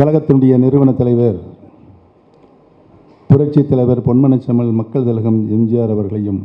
கழகத்தினுடைய நிறுவன தலைவர் புரட்சி தலைவர் பொன்மனச்சமல் மக்கள் திலகம் எம்ஜிஆர் அவர்களையும்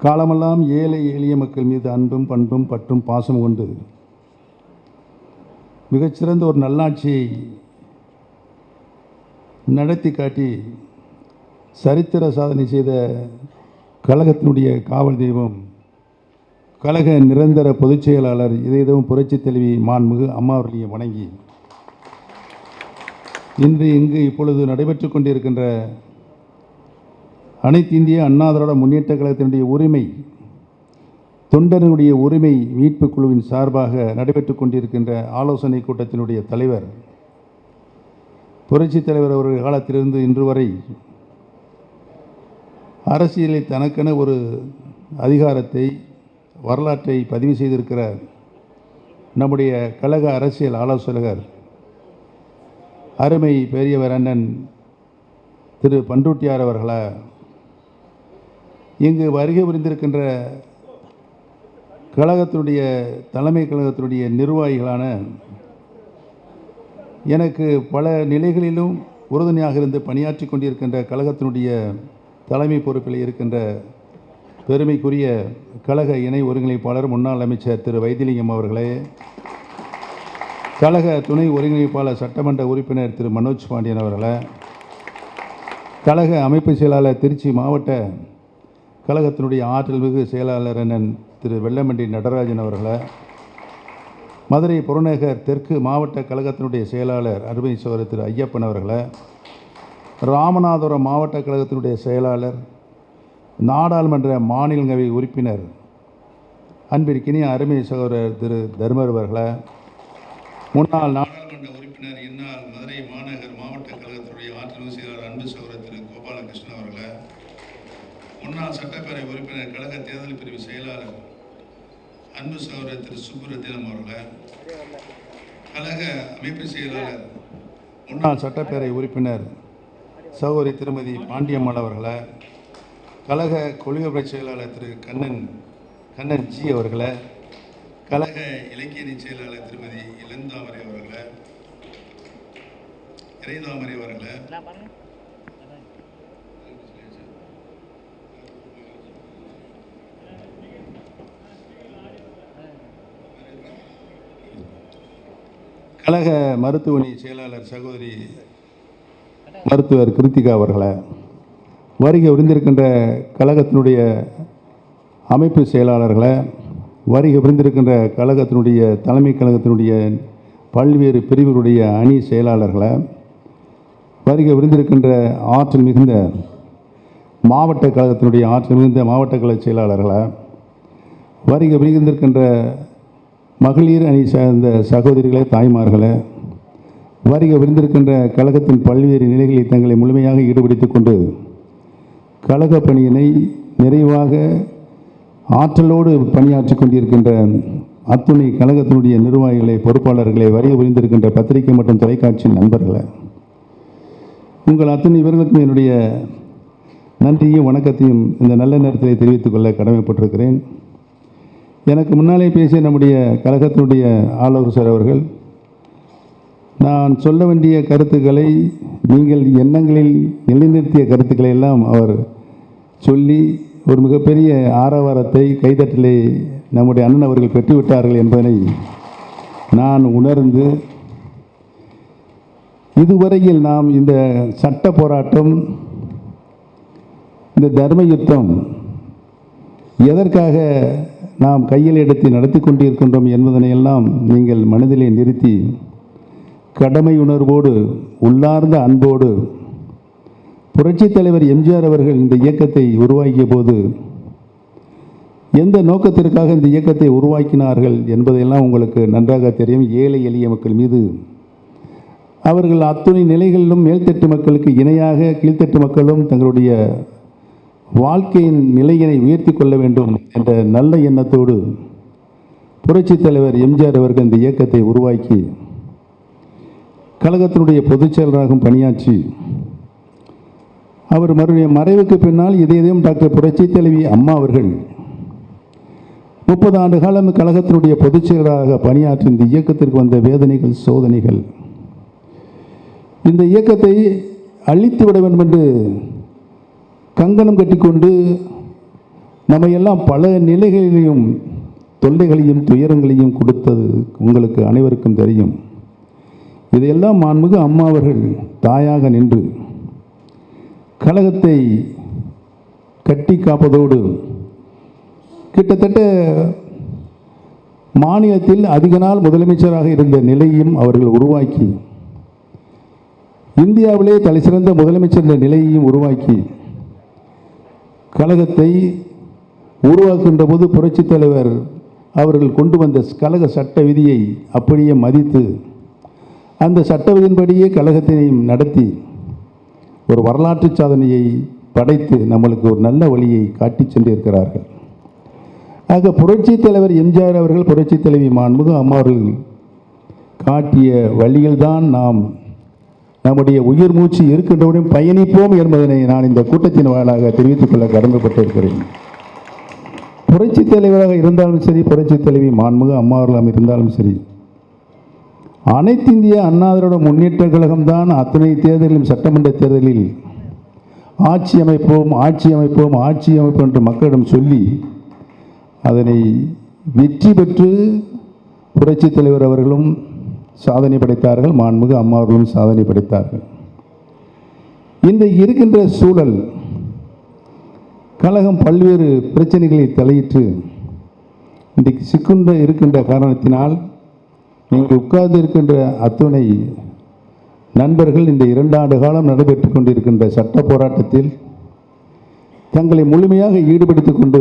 காலமெல்லாம் ஏழை எளிய மக்கள் மீது அன்பும் பண்பும் பற்றும் பாசம் கொண்டு மிகச்சிறந்த ஒரு நல்லாட்சியை நடத்தி காட்டி சரித்திர சாதனை செய்த கழகத்தினுடைய காவல் தெய்வம் கழக நிரந்தர பொதுச் செயலாளர் இதயதம் புரட்சித் தலைவி மாண்புமிகு அம்மா அவர்களையும் வணங்கி இன்று இங்கு இப்பொழுது நடைபெற்று கொண்டிருக்கின்ற அனைத்து இந்திய அண்ணா திராவிட முன்னேற்ற கழகத்தினுடைய உரிமை தொண்டர்களுடைய உரிமை மீட்புக் குழுவின் சார்பாக நடைபெற்று கொண்டிருக்கின்ற ஆலோசனை கூட்டத்தினுடைய தலைவர் புரட்சித் தலைவர் அவர்கள் காலத்திலிருந்து இன்று வரை அரசியலை தனக்கென ஒரு அதிகாரத்தை வரலாற்றை பதிவு செய்திருக்கிற நம்முடைய கழக அரசியல் ஆலோசகர் அருமை பெரியவர் அண்ணன் திரு பண்ருட்டியார் அவர்களை இங்கு வருகை புரிந்திருக்கின்ற கழகத்தினுடைய தலைமை கழகத்தினுடைய நிர்வாகிகளான எனக்கு பல நிலைகளிலும் உறுதுணையாக இருந்து பணியாற்றி கொண்டிருக்கின்ற கழகத்தினுடைய தலைமை பொறுப்பில் இருக்கின்ற பெருமைக்குரிய கழக இணை ஒருங்கிணைப்பாளர் முன்னாள் அமைச்சர் திரு வைத்திலிங்கம் அவர்களே கழக துணை ஒருங்கிணைப்பாளர் சட்டமன்ற உறுப்பினர் திரு மனோஜ் பாண்டியன் அவர்களை கழக அமைப்பு செயலாளர் திருச்சி மாவட்ட கழகத்தினுடைய ஆற்றல் மிகு செயலாளர் அண்ணன் திரு வெள்ளமண்டி நடராஜன் அவர்களை மதுரை புறநகர் தெற்கு மாவட்ட கழகத்தினுடைய செயலாளர் அருமை சோதரர் திரு ஐயப்பன் அவர்களை ராமநாதபுரம் மாவட்ட கழகத்தினுடைய செயலாளர் நாடாளுமன்ற மாநிலங்களவை உறுப்பினர் அன்பிற்கினிய அருமை சகோதரர் திரு தர்மர் அவர்களை முன்னாள் நாடாளுமன்ற உறுப்பினர் இன்னால் மதுரை மாநகர் மாவட்ட கழகத்துடைய ஆற்றல் செயலாளர் அன்பு சகோதரர் திரு கோபாலகிருஷ்ணன் அவர்களை முன்னாள் சட்டப்பேரவை உறுப்பினர் கழக தேர்தல் பிரிவு செயலாளர் அன்பு சகோதரர் திரு சுப்புரத்தினம் அவர்களை கழக அமைப்பு செயலாளர் முன்னாள் சட்டப்பேரவை உறுப்பினர் சகோதரி திருமதி பாண்டியம்மாள் அவர்களை கழக கொள்கை செயலாளர் திரு கண்ணன் கண்ணன் ஜி அவர்களை கழக இலக்கியணி செயலாளர் திருமதி இளந்தாமரை அவர்களை இறைதாமரை அவர்களை. கழக மருத்துவமனை செயலாளர் சகோதரி மருத்துவர் கிருத்திகா அவர்களை வருகை விருந்திருக்கின்ற கழகத்தினுடைய அமைப்பு செயலாளர்களை வருகை புரிந்திருக்கின்ற கழகத்தினுடைய தலைமை கழகத்தினுடைய பல்வேறு பிரிவுகளுடைய அணி செயலாளர்களை வருகை விருந்திருக்கின்ற ஆற்றல் மிகுந்த மாவட்ட கழகத்தினுடைய ஆற்றல் மிகுந்த மாவட்ட கழக செயலாளர்களை வருகை விருந்திருக்கின்ற மகளிர் அணி சேர்ந்த சகோதரிகளே தாய்மார்களே வருகை விருந்திருக்கின்ற கழகத்தின் பல்வேறு நிலைகளில் தங்களை முழுமையாக ஈடுபடுத்திக் கொண்டு கழக பணியினை நிறைவாக ஆற்றலோடு பணியாற்றி கொண்டிருக்கின்ற அத்துணை கழகத்தினுடைய நிர்வாகிகளை பொறுப்பாளர்களை வரிய புரிந்திருக்கின்ற பத்திரிகை மற்றும் தொலைக்காட்சி நண்பர்களை. உங்கள் அத்தனை இவர்களுக்கும் என்னுடைய நன்றியும் வணக்கத்தையும் இந்த நல்ல நேரத்தில் தெரிவித்துக் கொள்ள கடமைப்பட்டிருக்கிறேன். எனக்கு முன்னாலே பேசிய நம்முடைய கழகத்தினுடைய ஆலோசகர் அவர்கள் நான் சொல்ல வேண்டிய கருத்துக்களை நீங்கள் எண்ணங்களில் நிலைநிறுத்திய கருத்துக்களை எல்லாம் அவர் சொல்லி ஒரு மிகப்பெரிய ஆரவாரத்தை கைதட்டலை நம்முடைய அண்ணன் அவர்கள் பெற்றுவிட்டார்கள் என்பதனை நான் உணர்ந்து இதுவரையில் நாம் இந்த சட்ட போராட்டம் இந்த தர்ம யுத்தம் எதற்காக நாம் கையில் எடுத்து நடத்தி கொண்டிருக்கின்றோம் என்பதனையெல்லாம் நீங்கள் மனதிலே நிறுத்தி கடமை உணர்வோடு உள்ளார்ந்த அன்போடு புரட்சித் தலைவர் எம்ஜிஆர் அவர்கள் இந்த இயக்கத்தை உருவாக்கிய போது எந்த நோக்கத்திற்காக இந்த இயக்கத்தை உருவாக்கினார்கள் என்பதையெல்லாம் உங்களுக்கு நன்றாக தெரியும். ஏழை எளிய மக்கள் மீது அவர்கள் அத்துணை நிலைகளிலும் மேல்தட்டு மக்களுக்கு இணையாக கீழ்த்தட்டு மக்களும் தங்களுடைய வாழ்க்கையின் நிலையினை உயர்த்தி கொள்ள வேண்டும் என்ற நல்ல எண்ணத்தோடு புரட்சித் தலைவர் எம்ஜிஆர் அவர்கள் இந்த இயக்கத்தை உருவாக்கி கழகத்தினுடைய பொதுச் செயலராகவும் பணியாற்றி அவர் மறுபடிய மறைவுக்கு பின்னால் இதயம் டாக்டர் புரட்சி தலைவி அம்மா அவர்கள் முப்பது ஆண்டு காலம் கழகத்தினுடைய பொதுச் செயலராக பணியாற்றி இந்த இயக்கத்திற்கு வந்த வேதனைகள் சோதனைகள். இந்த இயக்கத்தை அழித்து விட வேண்டும் என்று கங்கணம் கட்டிக்கொண்டு நம்மையெல்லாம் பல நிலைகளிலையும் தொல்லைகளையும் துயரங்களையும் கொடுத்தது உங்களுக்கு அனைவருக்கும் தெரியும். இதையெல்லாம் மாண்புமிகு அம்மா அவர்கள் தாயாக நின்று கழகத்தை கட்டி காப்பதோடு கிட்டத்தட்ட மாநிலத்தில் அதிக நாள் முதலமைச்சராக இருந்த நிலையும் அவர்கள் உருவாக்கி இந்தியாவிலே தலைசிறந்த முதலமைச்சர் என்ற நிலையையும் உருவாக்கி கழகத்தை உருவாக்குகின்ற போது புரட்சித் தலைவர் அவர்கள் கொண்டு வந்த கழக சட்ட விதியை அப்படியே மதித்து அந்த சட்ட விதியின்படியே கழகத்தினையும் நடத்தி ஒரு வரலாற்று சாதனையை படைத்து நம்மளுக்கு ஒரு நல்ல வழியை காட்டிச் சென்றிருக்கிறார்கள். ஆக புரட்சித் தலைவர் எம்ஜிஆர் அவர்கள் புரட்சி தலைவி மாண்புகு அம்மா அவர்கள் காட்டிய வழியில்தான் நாம் நம்முடைய உயிர் மூச்சு இருக்கின்றவுடன் பயணிப்போம் என்பதனை நான் இந்த கூட்டத்தின் வாயிலாக தெரிவித்துக் கொள்ள கடமைப்பட்டிருக்கிறேன். புரட்சித் தலைவராக இருந்தாலும் சரி புரட்சி தலைவி மாண்புகு அம்மா அவர்களாம் இருந்தாலும் சரி அனைத்து இந்திய அண்ணா திராவிட முன்னேற்ற கழகம்தான் அத்தனை தேர்தலிலும் சட்டமன்ற தேர்தலில் ஆட்சி அமைப்போம் ஆட்சி அமைப்போம் ஆட்சி அமைப்போம் என்று மக்களிடம் சொல்லி அதனை வெற்றி பெற்று புரட்சித் தலைவர் அவர்களும் சாதனை படைத்தார்கள் மாண்புமிகு அம்மா அவர்களும் சாதனை படைத்தார்கள். இந்த இருக்கின்ற சூழல் கழகம் பல்வேறு பிரச்சனைகளை தலையிட்டு இன்றைக்கு சிக்குன்ற இருக்கின்ற காரணத்தினால் நீங்கள் உட்கார்ந்து இருக்கின்ற அத்துணை நண்பர்கள் இந்த இரண்டு ஆண்டு காலம் நடைபெற்று கொண்டிருக்கின்ற சட்ட போராட்டத்தில் தங்களை முழுமையாக ஈடுபடுத்திக் கொண்டு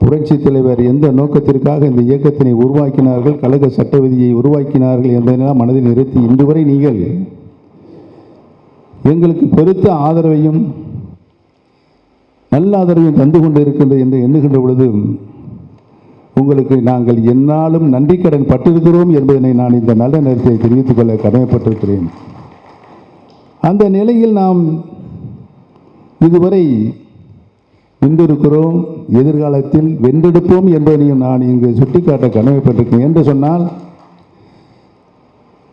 புரட்சி தலைவர் எந்த நோக்கத்திற்காக இந்த இயக்கத்தினை உருவாக்கினார்கள் கழக சட்ட விதியை உருவாக்கினார்கள் என்பதெல்லாம் மனதில் நிறுத்தி இன்று வரை நீங்கள் எங்களுக்கு பெருத்த ஆதரவையும் நல்ல ஆதரவையும் தந்து கொண்டு இருக்கின்றது என்று எண்ணுகின்ற பொழுது உங்களுக்கு நாங்கள் என்னாலும் நன்றி கடன் பட்டிருக்கிறோம் என்பதனை நான் இந்த நல்ல நேரத்தை தெரிவித்துக் கொள்ள கடமைப்பட்டிருக்கிறேன். அந்த நிலையில் நாம் இதுவரை வென்றிருக்கிறோம் எதிர்காலத்தில் வென்றெடுப்போம் என்பதனையும் நான் இங்கு சுட்டிக்காட்ட கடமைப்பட்டிருக்கேன் என்று சொன்னால்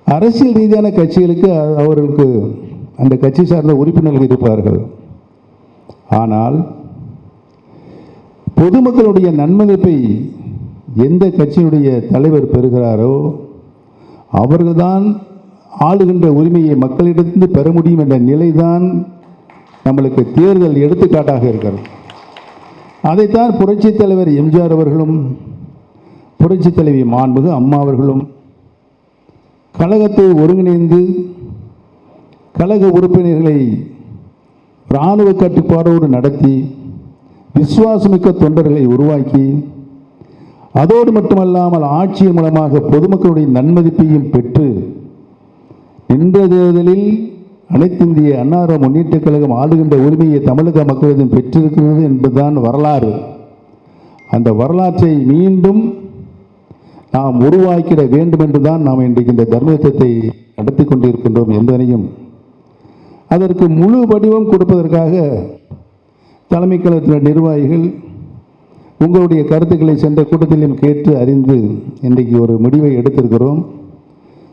அரசியல் ரீதியான கட்சிகளுக்கு அவர்களுக்கு அந்த கட்சி சார்ந்த உறுப்பினர்கள் இருப்பார்கள். ஆனால் பொதுமக்களுடைய நன்மதிப்பை எந்த கட்சியினுடைய தலைவர் பெறுகிறாரோ அவர்கள்தான் ஆளுகின்ற உரிமையை மக்களிடத்திலிருந்து பெற முடியும் என்ற நிலைதான் நம்மளுக்கு தேர்தல் எடுத்துக்காட்டாக இருக்கிறது. அதைத்தான் புரட்சித் தலைவர் எம்ஜிஆர் அவர்களும் புரட்சித் தலைவி மாண்புகு அம்மா அவர்களும் கழகத்தை ஒருங்கிணைந்து கழக உறுப்பினர்களை இராணுவ கட்டுப்பாடோடு நடத்தி விசுவாசமிக்க தொண்டர்களை உருவாக்கி அதோடு மட்டுமல்லாமல் ஆட்சியின் மூலமாக பொதுமக்களுடைய நன்மதிப்பையும் பெற்று நின்ற தேர்தலில் அனைத்திந்திய அன்னார முன்னேற்றக் கழகம் ஆளுகின்ற உரிமையை தமிழக மக்களிடம் பெற்றிருக்கிறது என்பதுதான் வரலாறு. அந்த வரலாற்றை மீண்டும் நாம் உருவாக்கிட வேண்டும் என்றுதான் நாம் இன்றைக்கு இந்த தர்மயுத்தத்தை நடத்தி கொண்டிருக்கின்றோம் என்பதனையும் அதற்கு முழு வடிவம் கொடுப்பதற்காக தலைமை கழகத்தின் நிர்வாகிகள் உங்களுடைய கருத்துக்களை சென்ற கூட்டத்திலும் கேட்டு அறிந்து இன்றைக்கு ஒரு முடிவை எடுத்திருக்கிறோம்.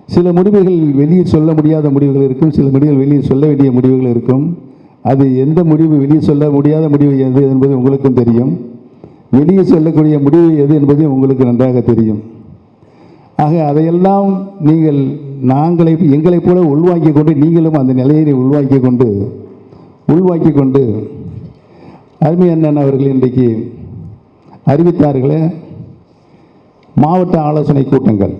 சில முடிவுகள் வெளியே சொல்ல முடியாத முடிவுகள் இருக்கும். சில முடிவுகள் வெளியே சொல்ல வேண்டிய முடிவுகள் இருக்கும். அது எந்த முடிவு வெளியே சொல்ல முடியாத முடிவு எது என்பது உங்களுக்கும் தெரியும். வெளியே சொல்லக்கூடிய முடிவு எது என்பது உங்களுக்கு நன்றாக தெரியும். ஆக அதையெல்லாம் நீங்கள் நாங்களை எங்களைப் போல உள்வாங்கி கொண்டு நீங்களும் அந்த நிலையை உள்வாங்கிக் கொண்டு உள்வாங்கிக் கொண்டு அருமை அண்ணன் அவர்கள் இன்றைக்கு அறிவித்தார்களே மாவட்ட ஆலோசனை கூட்டங்கள்.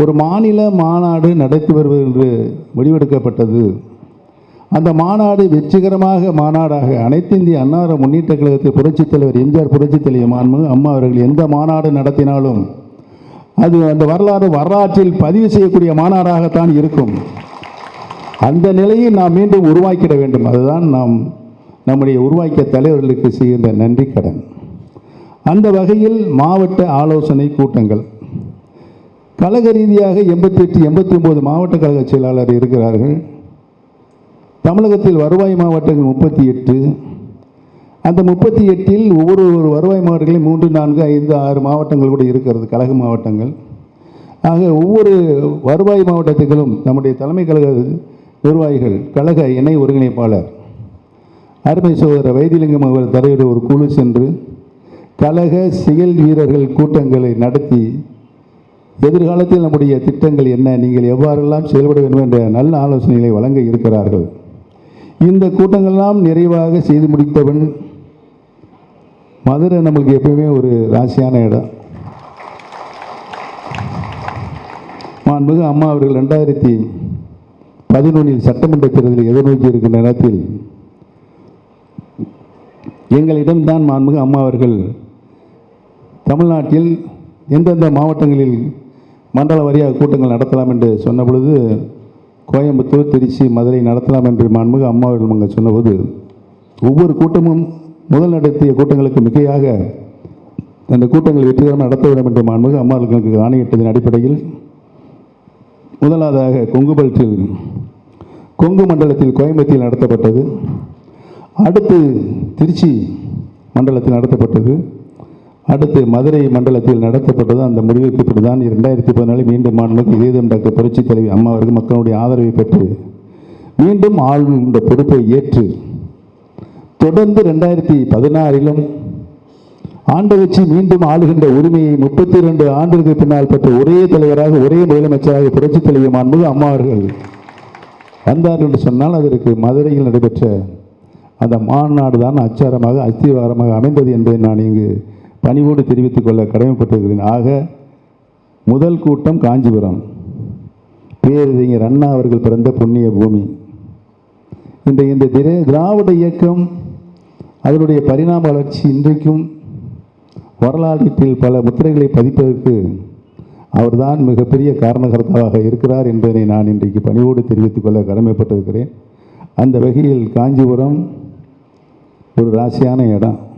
ஒரு மாநில மாநாடு நடத்தி வருவது என்று முடிவெடுக்கப்பட்டது. அந்த மாநாடு வெற்றிகரமாக மாநாடாக அனைத்து இந்திய அன்னார முன்னேற்ற கழகத்தில் புரட்சித் தலைவர் எம்ஜிஆர் புரட்சித் தலைவர் மாண்பு அம்மா அவர்கள் எந்த மாநாடு நடத்தினாலும் அது அந்த வரலாறு வரலாற்றில் பதிவு செய்யக்கூடிய மாநாடாகத்தான் இருக்கும். அந்த நிலையை நாம் மீண்டும் உருவாக்கிட வேண்டும். அதுதான் நாம் நம்முடைய உருவாக்கிய தலைவர்களுக்கு செய்கின்ற நன்றி கடன். அந்த வகையில் மாவட்ட ஆலோசனை கூட்டங்கள். கழக ரீதியாக எண்பத்தி எட்டு எண்பத்தி ஒம்பது மாவட்ட கழக செயலாளர் இருக்கிறார்கள். தமிழகத்தில் வருவாய் மாவட்டங்கள் முப்பத்தி எட்டு அந்த முப்பத்தி எட்டில் ஒவ்வொரு ஒரு வருவாய் மாவட்டங்களில் மூன்று நான்கு ஐந்து ஆறு மாவட்டங்கள் கூட இருக்கிறது கழக மாவட்டங்கள். ஆக ஒவ்வொரு வருவாய் மாவட்டத்திலும் நம்முடைய தலைமை கழக நிர்வாகிகள் கழக இணை ஒருங்கிணைப்பாளர் அருமை சகோதரர் வைத்திலிங்கம் அவர் தலைவர் ஒரு குழு சென்று கழக செயல் வீரர்கள் கூட்டங்களை நடத்தி எதிர்காலத்தில் நம்முடைய திட்டங்கள் என்ன நீங்கள் எவ்வாறெல்லாம் செயல்பட வேண்டும் என்ற நல்ல ஆலோசனைகளை வழங்க இருக்கிறார்கள். இந்த கூட்டங்கள்லாம் நிறைவாக செய்து முடித்தவன் மதுரை நம்மளுக்கு எப்பயுமே ஒரு ராசியான இடம். மாண்புகு அம்மா அவர்கள் ரெண்டாயிரத்தி பதினொன்றில் சட்டமன்ற தேர்தலில் எதிர்நோக்கி இருக்கின்ற நேரத்தில் எங்களிடம்தான் மாண்புகு அம்மா அவர்கள் தமிழ்நாட்டில் எந்தெந்த மாவட்டங்களில் மண்டல வாரியாக கூட்டங்கள் நடத்தலாம் என்று சொன்ன பொழுது கோயம்புத்தூர் திருச்சி மதுரை நடத்தலாம் என்று மாண்புமிகு அம்மா அவர்கள் அங்கே சொன்னபோது ஒவ்வொரு கூட்டமும் முதல் நடத்திய கூட்டங்களுக்கு மிகையாக அந்த கூட்டங்கள் வெற்றிகரமாக நடத்த வேண்டும் என்று மாண்புமிகு அம்மா அவர்களுக்கு ஆணையிட்டதன் அடிப்படையில் முதலாவதாக கொங்கு கொங்கு மண்டலத்தில் கோயம்புத்தூரில் நடத்தப்பட்டது. அடுத்து திருச்சி மண்டலத்தில் நடத்தப்பட்டது. அடுத்து மதுரை மண்டலத்தில் நடத்தப்பட்டது அந்த முடிவுக்கு பிறகுதான் இரண்டாயிரத்தி பதினாலில் மீண்டும் மாண்புமிகு இதயம் டாக்டர் புரட்சி தலைவி அம்மா அவர்கள் மக்களுடைய ஆதரவை பெற்று மீண்டும் ஆளும் இந்த பொறுப்பை ஏற்று தொடர்ந்து ரெண்டாயிரத்தி பதினாறிலும் ஆண்டு வச்சு மீண்டும் ஆளுகின்ற உரிமையை முப்பத்தி இரண்டு ஆண்டுகளுக்கு பின்னால் பெற்ற ஒரே தலைவராக ஒரே முதலமைச்சராக புரட்சி தலைவி மாண்புமிகு அம்மா அவர்கள் வந்தார் என்று சொன்னால் அதற்கு மதுரையில் நடைபெற்ற அந்த மாநாடு தான் அச்சாரமாக அஸ்திவாரமாக அமைந்தது என்பதை நான் இங்கு பணிவோடு தெரிவித்துக் கொள்ள கடமைப்பட்டிருக்கிறேன். ஆக முதல் கூட்டம் காஞ்சிபுரம். பேரறிஞர் அண்ணா அவர்கள் பிறந்த புண்ணிய பூமி. இந்த இந்த திரா- திராவிட இயக்கம் அதனுடைய பரிணாம வளர்ச்சி இன்றைக்கும் வரலாற்றில் பல முத்திரைகளை பதிப்பதற்கு அவர்தான் மிகப்பெரிய காரணகர்த்தாவாக இருக்கிறார் என்பதை நான் இன்றைக்கு பணிவோடு தெரிவித்துக் கொள்ள கடமைப்பட்டிருக்கிறேன். அந்த வகையில் காஞ்சிபுரம் ஒரு ராசியான இடம்.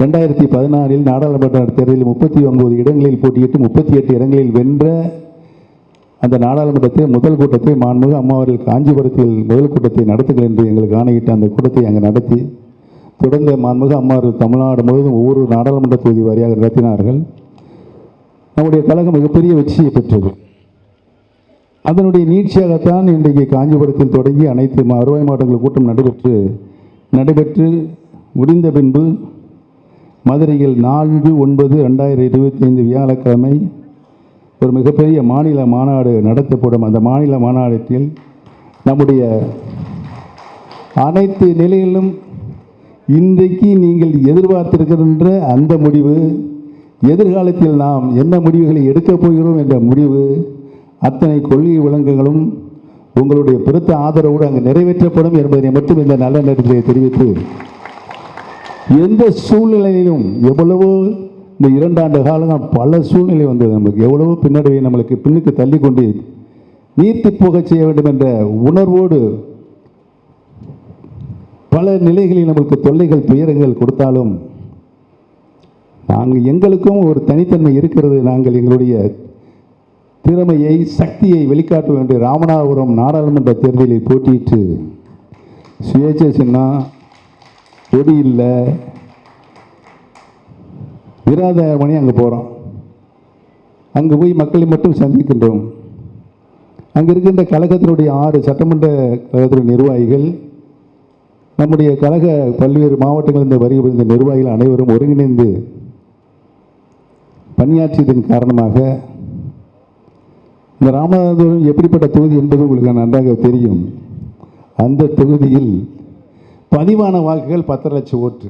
ரெண்டாயிரத்தி பதினாறில் நாடாளுமன்ற தேர்தலில் முப்பத்தி ஒன்பது இடங்களில் போட்டியிட்டு முப்பத்தி எட்டு இடங்களில் வென்ற அந்த நாடாளுமன்றத்தை முதல் கூட்டத்தை மாண்புமிகு அம்மா அவர்கள் காஞ்சிபுரத்தில் முதல் கூட்டத்தை நடத்துங்கள் என்று எங்களுக்கு ஆணையிட்டு அந்த கூட்டத்தை அங்கே நடத்தி தொடர்ந்து மாண்புமிகு அம்மா அவர்கள் தமிழ்நாடு முழுவதும் ஒவ்வொரு நாடாளுமன்ற தொகுதி வாரியாக நடத்தினார்கள். நம்முடைய கழகம் மிகப்பெரிய வெற்றியை பெற்றது. அதனுடைய நீட்சியாகத்தான் இன்றைக்கு காஞ்சிபுரத்தில் தொடங்கி அனைத்து மா- வருவாய் மாவட்டங்கள் கூட்டம் நடைபெற்று நடைபெற்று முடிந்த பின்பு மதுரையில் நான்கு ஒன்பது ரெண்டாயிரத்தி இருபத்தி ஐந்து வியாழக்கிழமை ஒரு மிகப்பெரிய மாநில மாநாடு நடத்தப்படும். அந்த மாநில மாநாட்டில் நம்முடைய அனைத்து நிலையிலும் இன்றைக்கு நீங்கள் எதிர்பார்த்திருக்கின்ற அந்த முடிவு எதிர்காலத்தில் நாம் என்ன முடிவுகளை எடுக்கப் போகிறோம் என்ற முடிவு அத்தனை கொள்கை விளங்குகளும் உங்களுடைய பெருத்த ஆதரவோடு அங்கு நிறைவேற்றப்படும் என்பதை மட்டும் இந்த நல்ல நேரத்திலே தெரிவித்து எந்த சூழ்நிலையிலும் எவ்வளவோ இந்த இரண்டாண்டு காலம் பல சூழ்நிலை வந்தது நமக்கு. எவ்வளவோ பின்னடைவை நம்மளுக்கு பின்னுக்கு தள்ளி கொண்டு நீர்த்தி போகச் செய்ய வேண்டும் என்ற உணர்வோடு பல நிலைகளில் நமக்கு தொல்லைகள் துயரங்கள் கொடுத்தாலும் நாங்கள் எங்களுக்கும் ஒரு தனித்தன்மை இருக்கிறது. நாங்கள் எங்களுடைய திறமையை சக்தியை வெளிக்காட்ட வேண்டிய ராமநாதபுரம் நாடாளுமன்ற தேர்தலில் போட்டியிட்டு சுயேட்சை சின்னா கொடி இல்லை மணி அங்கே போகிறோம் அங்கே போய் மக்களை மட்டும் சந்திக்கின்றோம். அங்கே இருக்கின்ற கழகத்தினுடைய ஆறு சட்டமன்ற கழகத்தினுடைய நிர்வாகிகள் நம்முடைய கழக பல்வேறு மாவட்டங்கள் இந்த வருகை புரிந்த நிர்வாகிகள் அனைவரும் ஒருங்கிணைந்து பணியாற்றியதன் காரணமாக இந்த ராமநாதபுரம் எப்படிப்பட்ட தொகுதி என்பது உங்களுக்கு நன்றாக தெரியும். அந்த தொகுதியில் பதிவான வாக்குகள் பத்தரை லட்சம் ஓட்டு.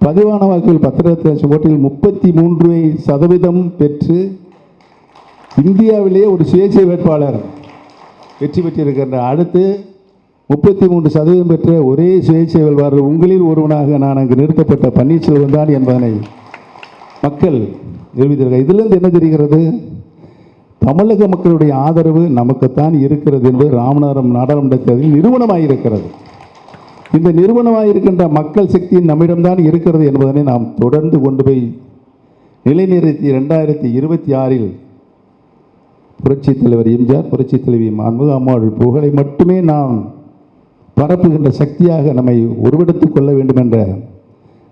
பதிவான வாக்குகள் பத்தரை லட்சம் ஓட்டில் முப்பத்தி மூன்று சதவீதம் பெற்று இந்தியாவிலேயே ஒரு சுயேட்சை வேட்பாளர் வெற்றி பெற்றிருக்கின்ற அடுத்து முப்பத்தி மூன்று சதவீதம் பெற்ற ஒரே சுயேட்சை வேட்பாளர் உங்களில் ஒருவனாக நான் அங்கு நிறுத்தப்பட்ட பன்னீர்செல்வம் தான் என்பதனை மக்கள் நிரூபித்திருக்க இதிலிருந்து என்ன தெரிகிறது? தமிழக மக்களுடைய ஆதரவு நமக்குத்தான் இருக்கிறது என்பது ராமநாதபுரம் நாடாளுமன்ற தேர்தலில் நிறுவனமாயிருக்கிறது இந்த நிறுவனமாயிருக்கின்ற மக்கள் சக்தி நம்மிடம்தான் இருக்கிறது என்பதனை நாம் தொடர்ந்து கொண்டு போய் நிலைநிறுத்தி ரெண்டாயிரத்தி இருபத்தி ஆறில் புரட்சித் தலைவர் எம்ஜிஆர் புரட்சித் தலைவி மாண்புமிகு அம்மாவுடைய புகழை மட்டுமே நாம் பரப்புகின்ற சக்தியாக நம்மை உருவெடுத்துக் கொள்ள வேண்டும் என்ற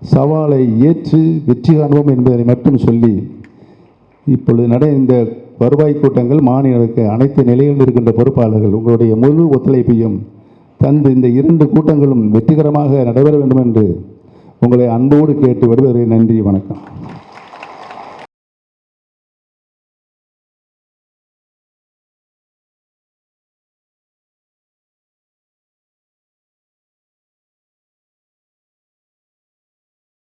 சவாலை ஏற்று வெற்றி காண்போம் என்பதை மட்டும் சொல்லி இப்பொழுது நட இந்த வருவாய் கூட்டங்கள் மாநிலத்துக்கு அனைத்து நிலையில் இருக்கின்ற பொறுப்பாளர்கள் உங்களுடைய முழு ஒத்துழைப்பையும் தந்து இந்த இரண்டு கூட்டங்களும் வெற்றிகரமாக நடைபெற வேண்டும் என்று உங்களை அன்போடு கேட்டு வருவதே நன்றி வணக்கம்.